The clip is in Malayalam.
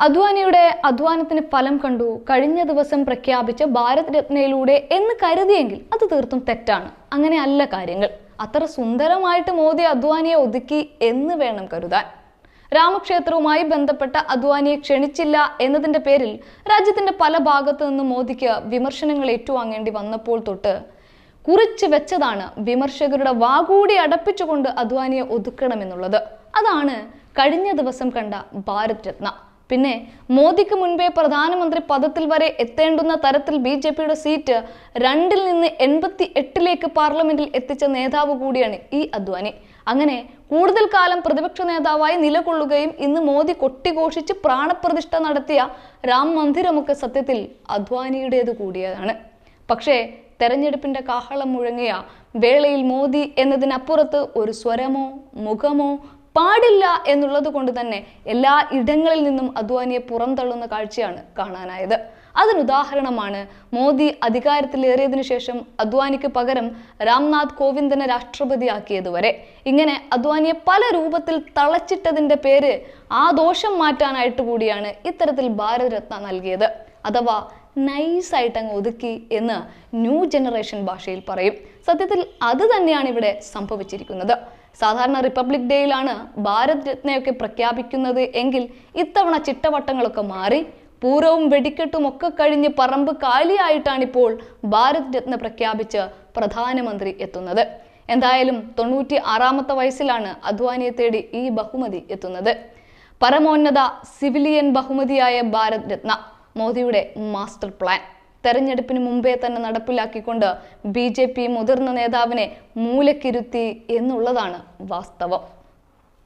അദ്വാനിയുടെ അധ്വാനത്തിന് ഫലം കണ്ടു. കഴിഞ്ഞ ദിവസം പ്രഖ്യാപിച്ച ഭാരത് രത്നയിലൂടെ എന്ന് കരുതിയെങ്കിൽ അത് തീർത്തും തെറ്റാണ്. അങ്ങനെ അല്ല കാര്യങ്ങൾ. അത്ര സുന്ദരമായിട്ട് മോദി അദ്വാനിയെ ഒതുക്കി എന്ന് വേണം കരുതാൻ. രാമക്ഷേത്രവുമായി ബന്ധപ്പെട്ട അദ്വാനിയെ ക്ഷണിച്ചില്ല എന്നതിന്റെ പേരിൽ രാജ്യത്തിന്റെ പല ഭാഗത്തു നിന്നും മോദിക്ക് വിമർശനങ്ങൾ ഏറ്റുവാങ്ങേണ്ടി വന്നപ്പോൾ തൊട്ട് കുറിച്ചു വെച്ചതാണ് വിമർശകരുടെ വാകൂടി അടപ്പിച്ചുകൊണ്ട് അദ്വാനിയെ ഒതുക്കണമെന്നുള്ളത്. അതാണ് കഴിഞ്ഞ ദിവസം കണ്ട ഭാരത് രത്ന. പിന്നെ മോദിക്ക് മുൻപേ പ്രധാനമന്ത്രി പദത്തിൽ വരെ എത്തേണ്ടുന്ന തരത്തിൽ ബി ജെ പിയുടെ സീറ്റ് രണ്ടിൽ നിന്ന് എൺപത്തി എട്ടിലേക്ക് പാർലമെന്റിൽ എത്തിച്ച നേതാവ് കൂടിയാണ് ഈ അദ്വാനി. അങ്ങനെ കൂടുതൽ കാലം പ്രതിപക്ഷ നേതാവായി നിലകൊള്ളുകയും ഇന്ന് മോദി കൊട്ടിഘോഷിച്ച് പ്രാണപ്രതിഷ്ഠ നടത്തിയ രാം മന്ദിരമൊക്കെ സത്യത്തിൽ അദ്വാനിയുടേത് കൂടിയതാണ്. പക്ഷേ തെരഞ്ഞെടുപ്പിന്റെ കാഹളം മുഴങ്ങിയ വേളയിൽ മോദി എന്നതിനപ്പുറത്ത് ഒരു സ്വരമോ മുഖമോ പാടില്ല എന്നുള്ളത് കൊണ്ട് തന്നെ എല്ലാ ഇടങ്ങളിൽ നിന്നും അദ്വാനിയെ പുറന്തള്ളുന്ന കാഴ്ചയാണ് കാണാനായത്. അതിനുദാഹരണമാണ് മോദി അധികാരത്തിലേറിയതിനു ശേഷം അദ്വാനിക്ക് പകരം രാംനാഥ് കോവിന്ദിനെ രാഷ്ട്രപതിയാക്കിയത് വരെ. ഇങ്ങനെ അദ്വാനിയെ പല രൂപത്തിൽ തളച്ചിട്ടതിന്റെ പേര് ആ ദോഷം മാറ്റാനായിട്ട് കൂടിയാണ് ഇത്തരത്തിൽ ഭാരതരത്ന നൽകിയത്. അഥവാ നൈസായിട്ട് അങ്ങ് ഒതുക്കി എന്ന് ന്യൂ ജനറേഷൻ ഭാഷയിൽ പറയും. സത്യത്തിൽ അത് തന്നെയാണ് ഇവിടെ സംഭവിച്ചിരിക്കുന്നത്. സാധാരണ റിപ്പബ്ലിക് ഡേയിലാണ് ഭാരത് രത്നയൊക്കെ പ്രഖ്യാപിക്കുന്നത് എങ്കിൽ ഇത്തവണ ചിട്ടവട്ടങ്ങളൊക്കെ മാറി പൂരവും വെടിക്കെട്ടും ഒക്കെ കഴിഞ്ഞ് പറമ്പ് കാലിയായിട്ടാണിപ്പോൾ ഭാരത് രത്ന പ്രഖ്യാപിച്ച് പ്രധാനമന്ത്രി എത്തുന്നത്. എന്തായാലും തൊണ്ണൂറ്റി ആറാമത്തെ വയസ്സിലാണ് അദ്വാനിയെ തേടി ഈ ബഹുമതി എത്തുന്നത്. പരമോന്നത സിവിലിയൻ ബഹുമതിയായ ഭാരത് രത്ന. മോദിയുടെ മാസ്റ്റർ പ്ലാൻ. തെരഞ്ഞെടുപ്പിന് മുമ്പേ തന്നെ നടപ്പിലാക്കിക്കൊണ്ട് ബി മുതിർന്ന നേതാവിനെ മൂലക്കിരുത്തി എന്നുള്ളതാണ് വാസ്തവം.